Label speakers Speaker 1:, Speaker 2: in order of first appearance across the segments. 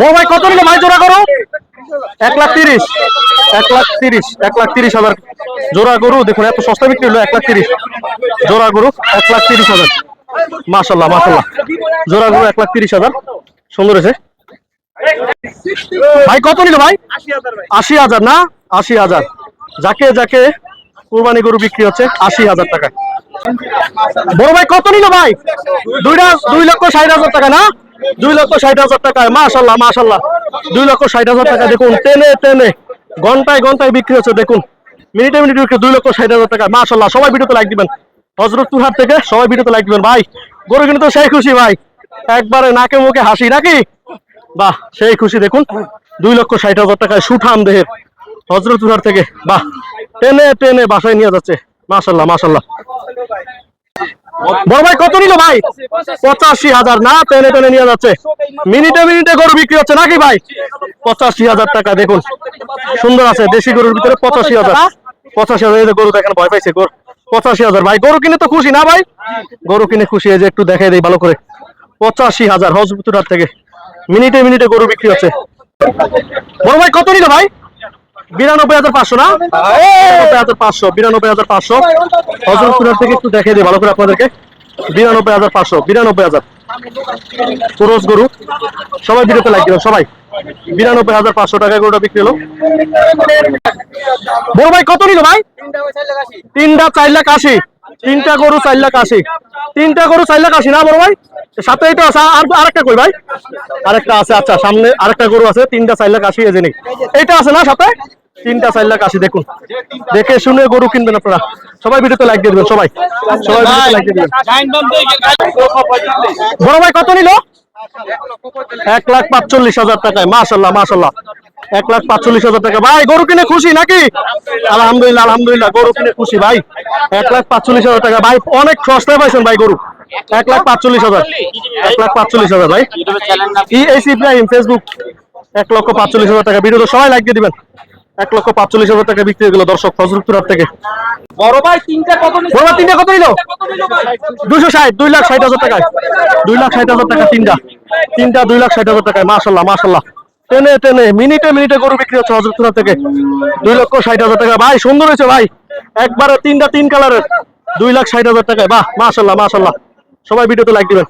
Speaker 1: বড় ভাই, কত নিল? ভাই জোড়া করো। এক লাখ তিরিশ। এক লাখ তিরিশ। এক লাখ তিরিশ হাজার। জোড়া গরু, দেখুন, এত সস্তা বিক্রি হলো, এক লাখ তিরিশ। জোড়া গরু, এক লাখ তিরিশ হাজার। মাসাল্লাহ মাসাল্লাহ জোড়া গরু, এক লাখ তিরিশ হাজার। সুন্দর হয়েছে। ভাই, কত নিল ভাই? আশি হাজার না? আশি হাজার। যাকে যাকে কুরবানি গরু বিক্রি হচ্ছে, আশি হাজার টাকা। বড় ভাই, কত নিল ভাই? দুইটা দুই লক্ষ ষাট হাজার টাকা, না? দুই লক্ষ ষাট হাজার টাকায় মাশাল্লাহ মাশাল্লাহ দুই লক্ষ ষাট হাজার টাকা দেখুন, টেনে টেনে, ঘন্টায় ঘন্টায় বিক্রি হচ্ছে, দেখুন। মিনিটে মিনিটে বিক্রি, দুই লক্ষ ষাট হাজার টাকা মাশাল্লাহ সবাই ভিডিওতে লাইক দিবেন। হজরতপুর হাট থেকে সবাই ভিডিওতে লাইক দিবেন। ভাই, গরু কিনে তো সেই খুশি, ভাই। একবারে নাকে মুখে হাসি, নাকি? বাহ, সেই খুশি, দেখুন। দুই লক্ষ ষাট হাজার টাকায় সুঠাম দেহের হাট থেকে। বাহ, টেনে টেনে বাসায় নিয়ে যাচ্ছে। মাশাল্লাহ মাশাল্লাহ বড় ভাই, কত নিল ভাই? পঁচাশি হাজার। না, টেনে টেনে নিয়ে যাচ্ছে। মিনিটে মিনিটে গরু বিক্রি হচ্ছে নাকি ভাই? পঁচাশি হাজার টাকা, দেখুন। সুন্দর আছে, দেশি গরুর ভিতরে পঁচাশি হাজার। পঁচাশি হাজার গরু দেখেন, ভয় পাইছে গরু। পঁচাশি হাজার। ভাই, গরু কিনে তো খুশি না ভাই? গরু কিনে খুশি, এই যে একটু দেখাই দেই ভালো করে। পঁচাশি হাজার, হজরতপুর থেকে। মিনিটে মিনিটে গরু বিক্রি হচ্ছে। বড় ভাই, কত নিল ভাই? বিরানব্বই হাজার পাঁচশো, না? হাজার পাঁচশো, বিরানব্বই হাজার পাঁচশো। থেকে একটু দেখে দিই, ভালো করে আপনাদেরকে। বিরানব্বই হাজার পাঁচশো, বিরানব্বই হাজার। গরু। সবাই সবাই। বিরানব্বই হাজার পাঁচশো টাকা গরুটা বিক্রি হলো। বড় ভাই, কত নিল ভাই? তিনটা চার লাখ আশি। তিনটা গরু চার লাখ আশি। তিনটা গরু চার লাখ আশি, না বড় ভাই? সাথে এটা আছে, আর আরেকটা কই ভাই? আরেকটা আছে আচ্ছা সামনে আরেকটা গরু আছে, তিনটা চার লাখ আশি এজে নেই এটা আছে না সাথে? তিনটা চার লাখ আশি দেখুন। দেখে শুনে গরু কিনবেন আপনারা। সবাই ভিডিওতে লাইক দিয়ে দেবেন সবাই। সবাই ভিডিওতে লাইক দিয়ে দেবেন। বড় ভাই কত নিল? এক লাখ পাঁচচল্লিশ হাজার টাকায় মাশাল্লাহ মাশাল্লাহ এক লাখ পাঁচচল্লিশ হাজার টাকা। ভাই গরু কিনে খুশি নাকি? আলহামদুলিল্লাহ আলহামদুলিল্লাহ গরু কিনে খুশি ভাই। এক লাখ পাঁচচল্লিশ হাজার টাকা। ভাই অনেক সস্তায় পাইছেন ভাই গরু। এক লাখ পাঁচচল্লিশ হাজার। এক লাখ পাঁচচল্লিশ হাজার ভাই। ইএস ইব্রাহিম ফেসবুক এক লক্ষ পাঁচচল্লিশ হাজার টাকা। ভিডিও সবাই লাইক দিয়ে দিবেন। এক লক্ষ পাঁচচল্লিশ হাজার টাকা বিক্রি হয়ে গেল দর্শক থেকে।
Speaker 2: বড় ভাই তিনটা কত নিল?
Speaker 1: বড় ভাই তিনটা কত নিল?
Speaker 2: কত নিল ভাই?
Speaker 1: দুশো ষাট দুই লাখ ষাট হাজার টাকায়। দুই লাখ ষাট হাজার টাকা তিনটা। তিনটা দুই লাখ ষাট হাজার টাকায়। মাশাল্লাহ মাশাল্লাহ টেনে টেনে মিনিটে মিনিটে গরু বিক্রি হচ্ছে হজরতপুরা থেকে। দুই লক্ষ ষাট হাজার টাকা। ভাই সুন্দর হয়েছে ভাই। একবারে তিনটা তিন কালারের। দুই লাখ ষাট হাজার টাকায়। বাহ মাশাল্লাহ মাশাল্লাহ সবাই ভিডিওতে লাইক দিবেন।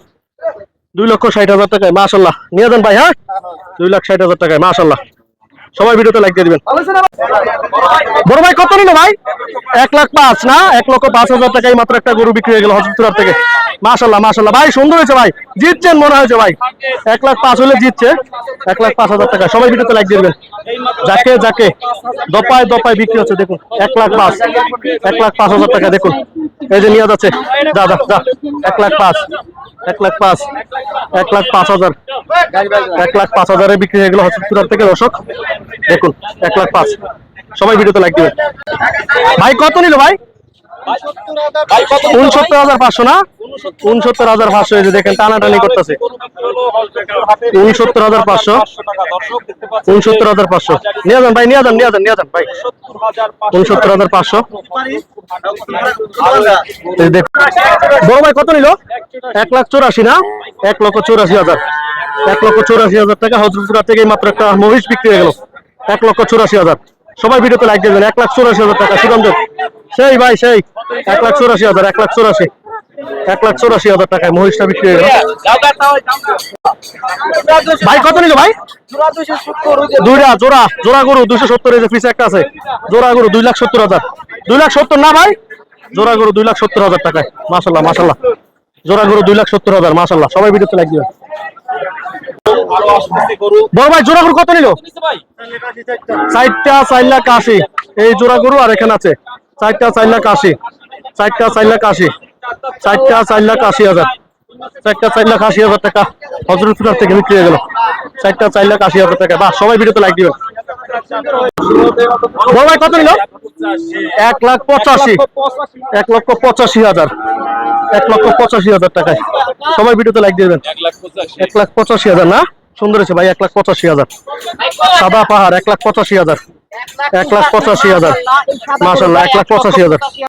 Speaker 1: দুই লক্ষ ষাট হাজার টাকায় মাশাল্লাহ নিয়ে যান ভাই হ্যাঁ? দুই লাখ ষাট হাজার টাকায় মাশাল্লাহ সবাই ভিডিওতে লাইক দিয়ে দিবেন। বড় ভাই, কত নিল ভাই? এক লাখ পাঁচ, না? এক লক্ষ পাঁচ হাজার টাকায় মাত্র একটা গরু বিক্রি হয়ে গেল হজরতপুর থেকে। মাশাল্লাহ মাশাল্লাহ ভাই, সুন্দর হয়েছে ভাই। জিতছেন মনে হয়েছে ভাই। এক লাখ পাঁচ হলে জিতছে। এক লাখ পাঁচ হাজার টাকা। সবাই ভিডিওতে লাইক দিবেন। যাকে যাকে। দপায় দপায় বিক্রি হচ্ছে, দেখুন। এক লাখ পাঁচ। এক লাখ পাঁচ হাজার টাকা, দেখুন। এই যে নিয়ে যাচ্ছে। যা যা যা। এক লাখ পাঁচ। এক লাখ পাঁচ। এক লাখ পাঁচ হাজার। এক লাখ পাঁচ হাজারে বিক্রি হয়ে গেল হসপিটাল থেকে, দর্শক। দেখুন, এক লাখ পাঁচ। সবাই ভিডিওতে দিবেন। ভাই, কত নিল ভাই? উনসত্তর হাজার পাঁচশো না? উনসত্তর হাজার পাঁচশো দেখেন, টানাটানি করতেছে। উনসত্তর হাজার পাঁচশো। হাজার পাঁচশো। নিয়ে ভাই যান ভাই। হাজার পাঁচশো। দেখুন। বড় ভাই, কত নিল? এক লাখ চৌরাশি না? এক লক্ষ চৌরাশি হাজার। এক লক্ষ চৌরাশি হাজার টাকা হজরতপুরা থেকে মাত্র একটা মহিষ বিক্রি হয়ে গেল। এক লক্ষ চৌরাশি হাজার। সবাই ভিডিওতে লাইক দেবেন। এক লাখ চৌরাশি হাজার টাকা। সুরঞ্জন সেই ভাই, সেই। এক লাখ চৌরাশি হাজার, এক লাখ চৌরাশি। এক লাখ চৌরাশি হাজার টাকায় মহিষটা বিক্রি হয়ে গেল। ভাই, কত নিল ভাই? দুইটা জোড়া জোড়া গরু দুইশো সত্তর, এই যে একটা আছে। জোড়া গরু দুই লাখ সত্তর হাজার। দুই লাখ সত্তর না ভাই? জোড়া গরু দুই লাখ সত্তর হাজার টাকায়। মাসাল্লাহ মাসাল্লাহ জোড়া গরু দুই লাখ সত্তর হাজার মাসাল্লাহ সবাই ভিডিওতে লাইক দিবেন। বড় ভাই জোড়া গরু কত নিল? চারটা চার লাখ আশি। এই জোড়া গরু আর এখানে আছে। চারটা চার লাখ আশি। চারটা চার লাখ আশি। চারটা চার লাখ আশি হাজার। চারটা চার লাখ আশি হাজার টাকা হজরতপুর থেকে বিক্রি হয়ে গেল। চারটা চার লাখ আশি হাজার টাকা। বাহ সবাই ভিডিওতে লাইক দিবেন। বড় ভাই কত নিল? এক লাখ পঁচাশি। এক লক্ষ পঁচাশি হাজার। এক লক্ষ পঁচাশি হাজার টাকায়। সবাই ভিডিওতে লাইক দিবেন। এক লাখ পঁচাশি হাজার না? সুন্দর হয়েছে ভাই, এক লাখ পঁচাশি হাজার। সাদা পাহাড়, এক লাখ পঁচাশি হাজার। এক লাখ পঁচাশি হাজার। মাসাল্লাহ এক লাখ পঁচাশি হাজার।